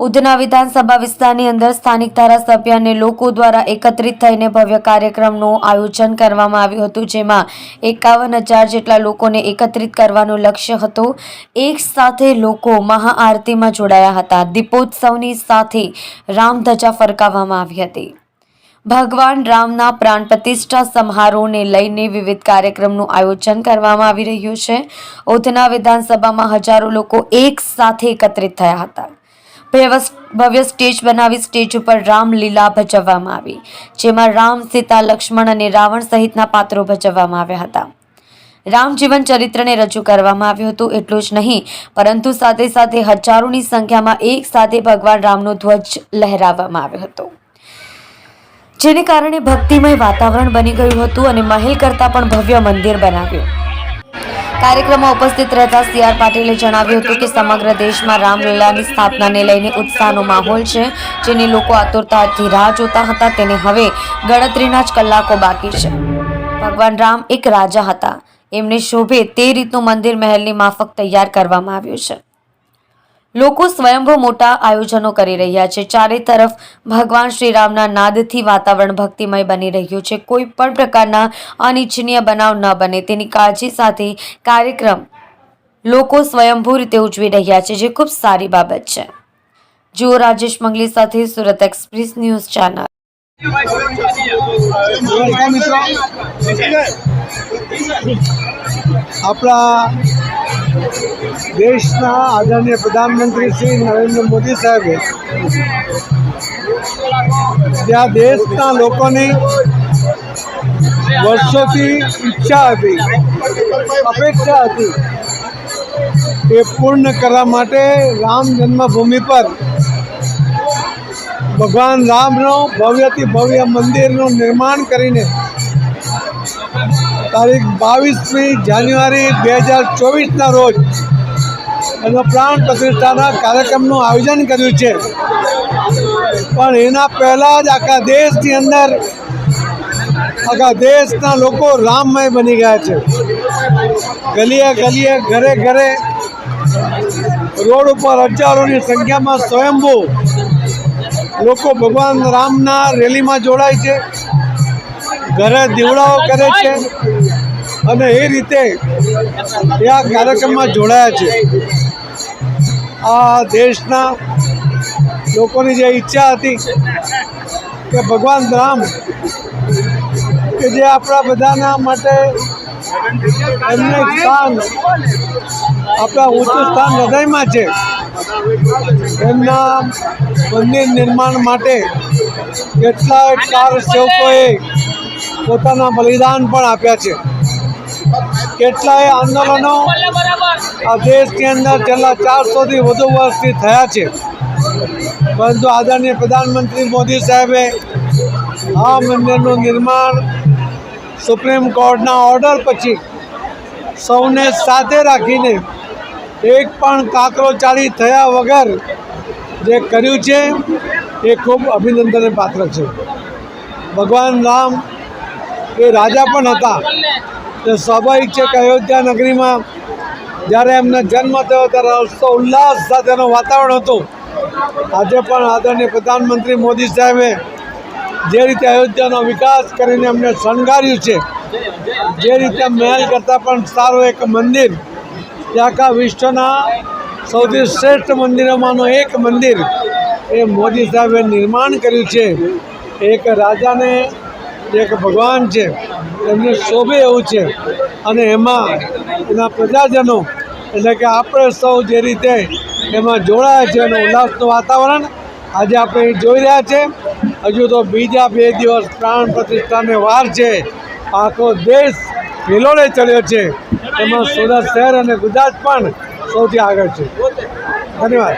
ઉધના વિધાનસભા વિસ્તારની અંદર સ્થાનિક ધારાસભ્ય અને લોકો દ્વારા એકત્રિત થઈને ભવ્ય કાર્યક્રમનું આયોજન કરવામાં આવ્યું હતું, જેમાં એકાવન હજાર જેટલા લોકોને એકત્રિત કરવાનું લક્ષ્ય હતું. એક સાથે લોકો મહાઆરતીમાં જોડાયા હતા. દીપોત્સવની સાથે રામધજા ફરકાવવામાં આવી હતી. ભગવાન રામના પ્રાણ પ્રતિષ્ઠા સમારોહને લઈને વિવિધ કાર્યક્રમનું આયોજન કરવામાં આવી રહ્યું છે. ઉધના વિધાનસભામાં હજારો લોકો એક સાથે એકત્રિત થયા હતા. ભવ્ય સ્ટેજ બનાવી સ્ટેજ ઉપર રામલીલા ભજવવામાં આવી, જેમાં રામ, સીતા, લક્ષ્મણ અને રાવણ સહિતના પાત્રો ભજવવામાં આવ્યા હતા. રામ જીવન ચરિત્રને રજૂ કરવામાં આવ્યું હતું એટલું જ નહીં, પરંતુ સાથે સાથે હજારોની સંખ્યામાં એક સાથે ભગવાન રામનો ધ્વજ લહેરાવવામાં આવ્યો હતો. જેને કારણે ભક્તિમય વાતાવરણ બની ગયું હતું અને મહેલ કરતાં પણ ભવ્ય મંદિર બનાવ્યું. કાર્યક્રમમાં ઉપસ્થિત રહેતા સી આર પાટીલે જણાવ્યું હતું કે સમગ્ર દેશમાં રામલીલાની સ્થાપનાને લઈને ઉત્સાહનો માહોલ છે. જેની લોકો આતુરતાથી રાહ જોતા હતા, તેને હવે ગણતરીના જ કલાકો બાકી છે. ભગવાન રામ એક રાજા હતા. એમને શોભે તે રીતનું મંદિર મહેલની માફક તૈયાર કરવામાં આવ્યું છે. લોકો સ્વયંભૂ મોટા આયોજનો કરી રહ્યા છે. ચારે તરફ ભગવાન શ્રીરામના નાદથી વાતાવરણ ભક્તિમય બની રહ્યું છે. કોઈ પણ પ્રકારના અનિચ્છનીય બનાવ ન બને. તેની કાળજી સાથે કાર્યક્રમ લોકો સ્વયંભૂ રીતે ઉજવી રહ્યા છે, જે ખૂબ સારી બાબત છે. જુઓ રાજેશ મંગલી સાથે સુરત એક્સપ્રેસ ન્યૂઝ ચેનલ. આપણા દેશના આદરણીય પ્રધાનમંત્રી શ્રી નરેન્દ્ર મોદી સાહેબે જ્યાં દેશના લોકોની વર્ષોથી ઈચ્છા હતી, અપેક્ષા હતી એ પૂર્ણ કરવા માટે રામ જન્મભૂમિ પર ભગવાન રામનો ભવ્યથી ભવ્ય મંદિરનું નિર્માણ કરીને તારીખ બાવીસમી જાન્યુઆરી બે હજાર ચોવીસના રોજ એનો પ્રાણ પ્રતિષ્ઠાના કાર્યક્રમનું આયોજન કર્યું છે. પણ એના પહેલાં જ આખા દેશની અંદર આખા દેશના લોકો રામમય બની ગયા છે. ગલીએ ગલીએ, ઘરે ઘરે રોડ ઉપર હજારોની સંખ્યામાં સ્વયંભૂ લોકો ભગવાન રામના રેલીમાં જોડાય છે. ઘરે દીવડાઓ કરે છે અને એ રીતે એ આ કાર્યક્રમમાં જોડાયા છે. આ દેશના લોકોની જે ઈચ્છા હતી કે ભગવાન રામ કે જે આપણા બધાના માટે એમને સ્થાન, આપણા ઊંચું સ્થાન હૃદયમાં છે, એમના મંદિર નિર્માણ માટે કેટલાય કાર સેવકોએ પોતાના બલિદાન પણ આપ્યા છે. કેટલાય આંદોલનો આ દેશની અંદર છેલ્લા ચારસોથી વધુ વર્ષથી થયા છે. પરંતુ આદરણીય પ્રધાનમંત્રી મોદી સાહેબે આ મંદિરનું નિર્માણ સુપ્રીમ કોર્ટના ઓર્ડર પછી સૌને સાથે રાખીને એક પણ કાકરોચાળી થયા વગર જે કર્યું છે, એ ખૂબ અભિનંદનને પાત્ર છે. ભગવાન રામ એ રાજા પણ હતા. તે સ્વાભાવિક છે કે અયોધ્યા નગરીમાં જ્યારે એમનો જન્મ થયો ત્યારે હસ્તો ઉલ્લાસ સાથેનું વાતાવરણ હતું. આજે પણ આદરણીય પ્રધાનમંત્રી મોદી સાહેબે જે રીતે અયોધ્યાનો વિકાસ કરીને એમને શણગાર્યું છે, જે રીતે મહેલ કરતાં પણ સારું એક મંદિર જે આખા વિશ્વના સૌથી શ્રેષ્ઠ મંદિરોમાંનું એક મંદિર એ મોદી સાહેબે નિર્માણ કર્યું છે. એક રાજાને એક ભગવાન છે, એમને શોભે એવું છે. અને એમાં એના પ્રજાજનો, એટલે કે આપણે સૌ જે રીતે એમાં જોડાયા છે અને ઉલ્લાસનું વાતાવરણ, આજે આપણે જોઈ રહ્યા છે. હજુ તો બીજા બે દિવસ પ્રાણ પ્રતિષ્ઠાને વાર છે. આખો દેશ હિલોડે ચડ્યો છે. એમાં સુરત શહેર અને ગુજરાત પણ સૌથી આગળ છે. ધન્યવાદ.